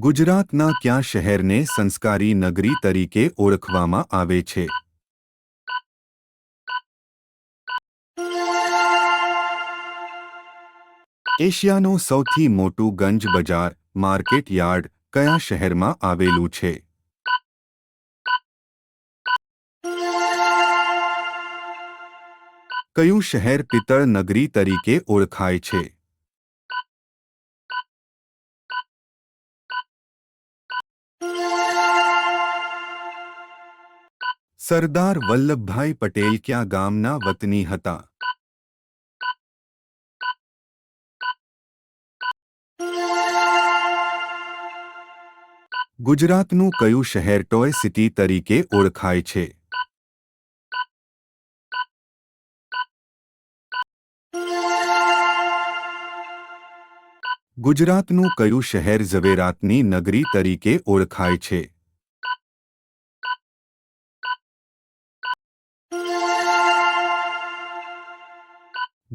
ગુજરાતના કયા શહેરને સંસ્કારી નગરી તરીકે ઓળખવામાં આવે છે? એશિયાનું સૌથી મોટું ગંજ બજાર, માર્કેટ યાર્ડ, કયા શહેરમાં આવેલું છે? કયું શહેર પિત્તળ નગરી તરીકે ઓળખાય છે? સરદાર વલ્લભભાઈ પટેલ ક્યાં ગામના વતની હતા? ગુજરાતનું કયું શહેર ટોય સિટી તરીકે ઓળખાય છે? ગુજરાતનું કયું શહેર ઝવેરાતની નગરી તરીકે ઓળખાય છે?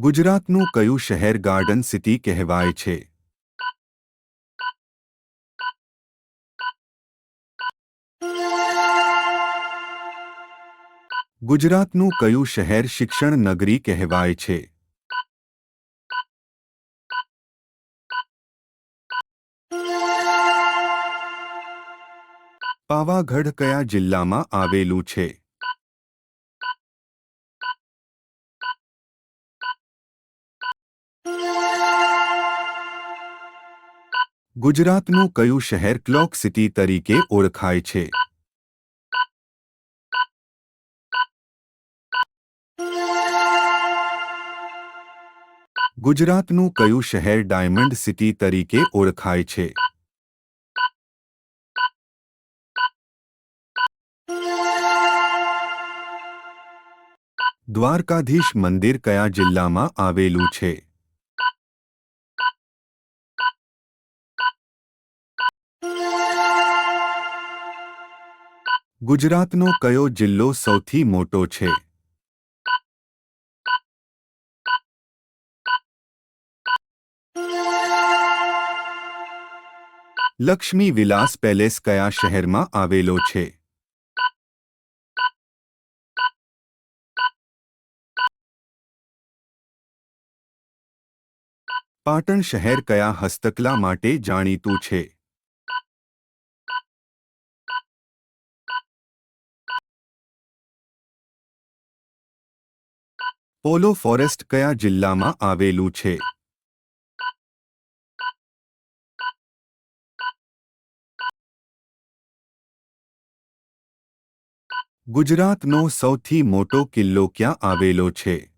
ગુજરાતનું કયું શહેર ગાર્ડન સિટી કહેવાય છે? ગુજરાતનું કયું શહેર શિક્ષણ નગરી કહેવાય છે? પાવાગઢ કયા જિલ્લામાં આવેલું છે? ગુજરાતનું કયું શહેર ક્લોક સિટી તરીકે ઓળખાય છે? ગુજરાતનું કયું શહેર ડાયમંડ સિટી તરીકે ઓળખાય છે? દ્વારકાધીશ મંદિર કયા જિલ્લામાં આવેલું છે? ગુજરાતનો કયો જિલ્લો સૌથી મોટો છે? લક્ષ્મી વિલાસ પેલેસ કયા શહેરમાં આવેલો છે? પાટણ શહેર કયા હસ્તકલા માટે જાણીતું છે? પોલો ફોરેસ્ટ કયા જિલ્લામાં આવેલું છે? ગુજરાતનો સૌથી મોટો કિલ્લો ક્યાં આવેલો છે?